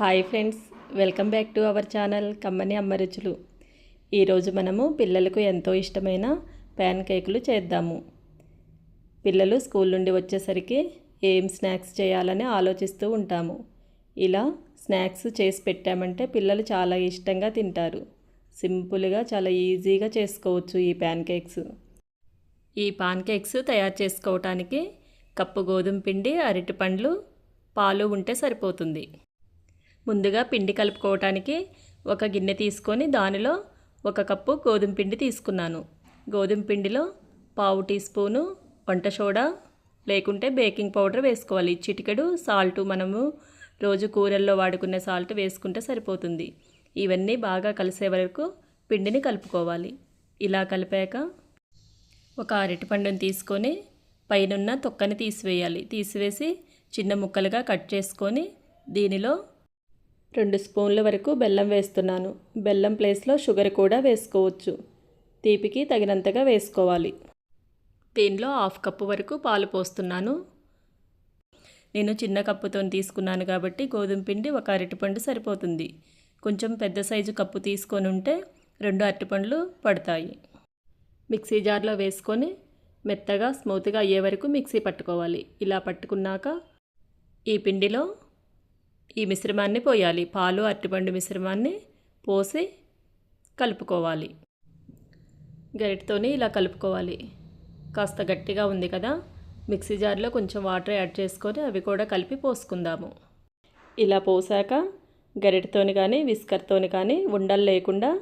Hi friends welcome back to our channel కమ్మని అమ్మరుచులు ఈరోజు మనము పిల్లలకు ఎంతో ఇష్టమైన ప్యాన్ కేకులు చేద్దాము. పిల్లలు స్కూల్ నుండి వచ్చేసరికి ఏం స్నాక్స్ చేయాలని ఆలోచిస్తూ ఉంటాము. ఇలా స్నాక్స్ చేసి పెట్టామంటే పిల్లలు చాలా ఇష్టంగా తింటారు. సింపుల్గా చాలా ఈజీగా చేసుకోవచ్చు ఈ ప్యాన్ కేక్స్ ఈ పాన్ కేక్స్ తయారు చేసుకోవటానికి కప్పు గోధుమ పిండి అరటిపండ్లు పాలు ఉంటే సరిపోతుంది. ముందుగా పిండి కలుపుకోవటానికి ఒక గిన్నె తీసుకొని దానిలో ఒక కప్పు గోధుమ పిండి తీసుకున్నాను. గోధుమ పిండిలో పావు టీ స్పూను వంట సోడా లేకుంటే బేకింగ్ పౌడర్ వేసుకోవాలి. చిటికెడు సాల్ట్ మనము రోజు కూరల్లో వాడుకునే సాల్ట్ వేసుకుంటే సరిపోతుంది. ఇవన్నీ బాగా కలిసే వరకు పిండిని కలుపుకోవాలి. ఇలా కలిపాక ఒక అరటిపండుని తీసుకొని పైనున్న తొక్కని తీసివేయాలి. తీసివేసి చిన్న ముక్కలుగా కట్ చేసుకొని దీనిలో రెండు స్పూన్ల వరకు బెల్లం వేస్తున్నాను. బెల్లం ప్లేస్లో షుగర్ కూడా వేసుకోవచ్చు. తీపికి తగినంతగా వేసుకోవాలి. దీనిలో హాఫ్ కప్పు వరకు పాలు పోస్తున్నాను. నేను చిన్న కప్పుతో తీసుకున్నాను కాబట్టి గోధుమ పిండి ఒక అరటిపండు సరిపోతుంది. కొంచెం పెద్ద సైజు కప్పు తీసుకొని ఉంటే రెండు అరటిపండ్లు పడతాయి. మిక్సీ జార్లో వేసుకొని మెత్తగా స్మూత్గా అయ్యే వరకు మిక్సీ పట్టుకోవాలి. ఇలా పట్టుకున్నాక ఈ పిండిలో ఈ మిశ్రమాన్ని పోయాలి. పాలు అరటిపండు మిశ్రమాన్ని పోసి కలుపుకోవాలి. గరిటతోని ఇలా కలుపుకోవాలి. కాస్త గట్టిగా ఉంది కదా. మిక్సీ జార్లో కొంచెం వాటర్ యాడ్ చేసుకొని అవి కూడా కలిపి పోసుకుందాము. ఇలా పోసాక గరిటతోని కానీ విస్కర్తోని కానీ ఉండలు లేకుండా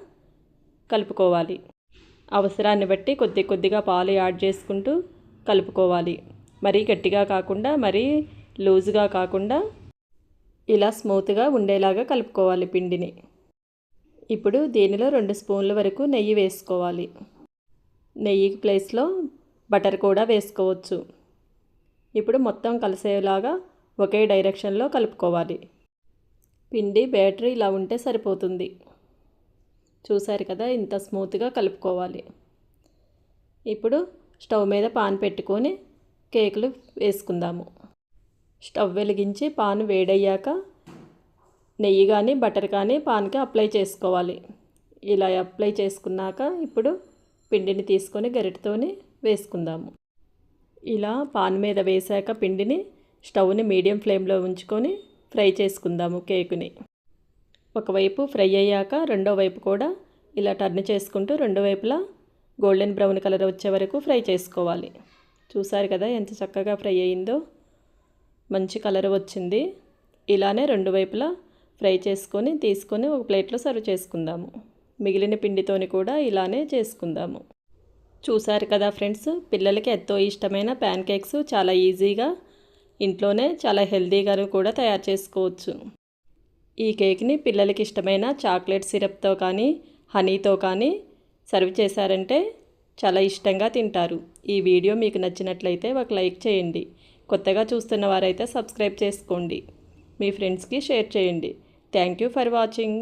కలుపుకోవాలి. అవసరాన్ని బట్టి కొద్ది కొద్దిగా పాలు యాడ్ చేసుకుంటూ కలుపుకోవాలి. మరీ గట్టిగా కాకుండా మరీ లూజుగా కాకుండా ఇలా స్మూత్గా ఉండేలాగా కలుపుకోవాలి పిండిని. ఇప్పుడు దీనిలో రెండు స్పూన్ల వరకు నెయ్యి వేసుకోవాలి. నెయ్యి ప్లేస్లో బటర్ కూడా వేసుకోవచ్చు. ఇప్పుడు మొత్తం కలిసేలాగా ఒకే డైరెక్షన్లో కలుపుకోవాలి. పిండి బ్యాటరీ ఇలా ఉంటే సరిపోతుంది. చూసారు కదా ఇంత స్మూత్గా కలుపుకోవాలి. ఇప్పుడు స్టవ్ మీద పాన్ పెట్టుకొని కేకులు వేసుకుందాము. స్టవ్ వెలిగించి పాన్ వేడయ్యాక నెయ్యి కానీ బటర్ కానీ పాన్కి అప్లై చేసుకోవాలి. ఇలా అప్లై చేసుకున్నాక ఇప్పుడు పిండిని తీసుకొని గరిటతోని వేసుకుందాము. ఇలా పాన్ మీద వేసాక పిండిని స్టవ్ని మీడియం ఫ్లేమ్లో ఉంచుకొని ఫ్రై చేసుకుందాము కేకుని. ఒకవైపు ఫ్రై అయ్యాక రెండో వైపు కూడా ఇలా టర్న్ చేసుకుంటూ రెండు వైపులా గోల్డెన్ బ్రౌన్ కలర్ వచ్చే వరకు ఫ్రై చేసుకోవాలి. చూసారు కదా ఎంత చక్కగా ఫ్రై అయిందో? మంచి కలర్ వచ్చింది. ఇలానే రెండు వైపులా ఫ్రై చేసుకొని తీసుకొని ఒక ప్లేట్లో సర్వ్ చేసుకుందాము. మిగిలిన పిండితోని కూడా ఇలానే చేసుకుందాము. చూసారు కదా ఫ్రెండ్స్ పిల్లలకి ఎంతో ఇష్టమైన ప్యాన్ కేక్స్ చాలా ఈజీగా ఇంట్లోనే చాలా హెల్దీగాను కూడా తయారు చేసుకోవచ్చు. ఈ కేక్ని పిల్లలకి ఇష్టమైన చాక్లెట్ సిరప్తో కానీ హనీతో కానీ సర్వ్ చేశారంటే చాలా ఇష్టంగా తింటారు. ఈ వీడియో మీకు నచ్చినట్లయితే ఒక లైక్ చేయండి. కొత్తగా చూస్తున్న వారైతే సబ్స్క్రైబ్ చేసుకోండి. మీ ఫ్రెండ్స్కి షేర్ చేయండి. Thank you for watching.